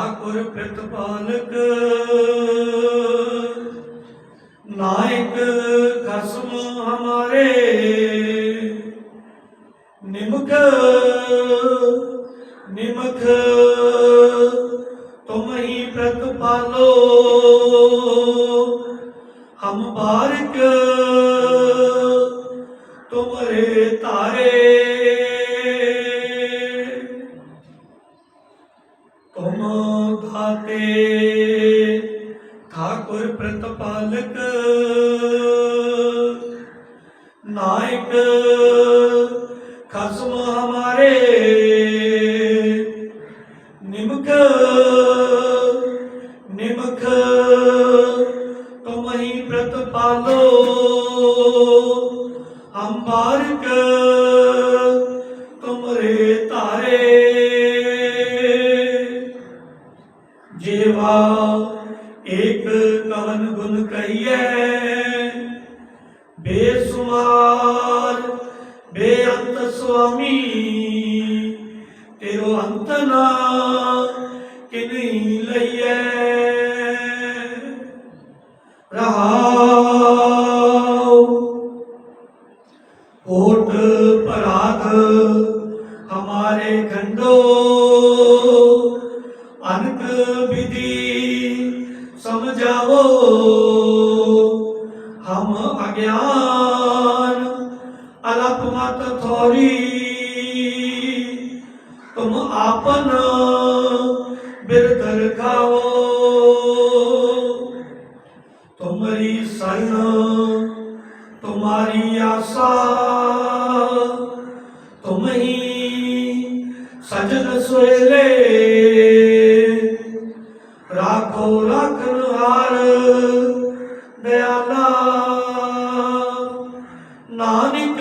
ਠਾਕੁਰ ਪ੍ਰਤਪਾਲਕ ਨਾਇਕ ਖਸਮ ਹਮਾਰੇ। ਨਿਮਕ ਨਿਮਕ ਤੁਮ ਹੀ ਪ੍ਰਤਪਾਲੋ ਹਮ ਬਾਰਿਕ ਤੁਮਰੇ ਤਾਰੇ ਤੁਮ ਦਾਤੇ ਠਾਕੁਰ ਪ੍ਰਤਪਾਲਕ ਨਾਇਕ ਖਸਮ ਹਮਾਰੇ ਨਿਮਕ ਨਿਮਕ ਤੁਮ ਹੀ ਪ੍ਰਤਪਾਲੋ ਹਮ ਏਕ ਕਵਨ ਗੁਣ ਕਹੀਐ। ਬੇਸੁਮਾਰ, ਬੇਅੰਤ ਸੁਆਮੀ, ਤੇਰੋ ਅੰਤ ਨਾ ਕਿਨਹੀ ਲਈਐ। ਰਹਾਉ ਓਟ ਪਰਾਧ ਹਮਾਰੇ ਖੰਡੋ, ਅਨਕ ਵਿਧि ਸਮਝਾਵੋ ਹਮ ਅਗਿਆਨ ਅਲਪ ਮਤ ਥੋਰੀ। ਤੁਮ ਆਪਨ ਬਿਰਧ ਰਖਾਓ ਤੁਮਰੀ ਸਰਨ, ਤੁਮਾਰੀ ਆਸਾ। ਤੁਮ ਹੀ ਸਜਨ ਸੁਏਲੇ ਰਾਖੋ ਰਾਖਨ ਹਾਰ ਦਿਆਲਾ ਨਾਨਕ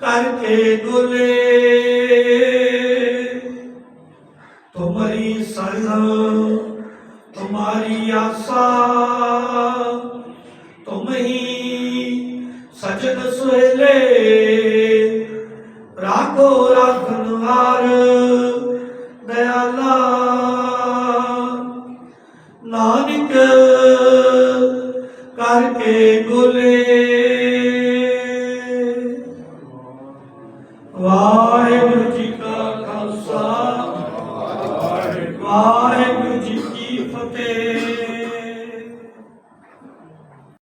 ਕਰਕੇ ਦੁਲੇ ਤੁਮਰੀ ਸਰਨ ਤੁਮਾਰੀ ਆਸਾ। ਤੁਮ ਹੀ ਸਜਦ ਸੁਹੇਲੇ, ਰਾਖੋ ਰਾਖਨ ਹਾਰ ਦਇਆਲਾ ਵਾਹਿਗੁਰੂ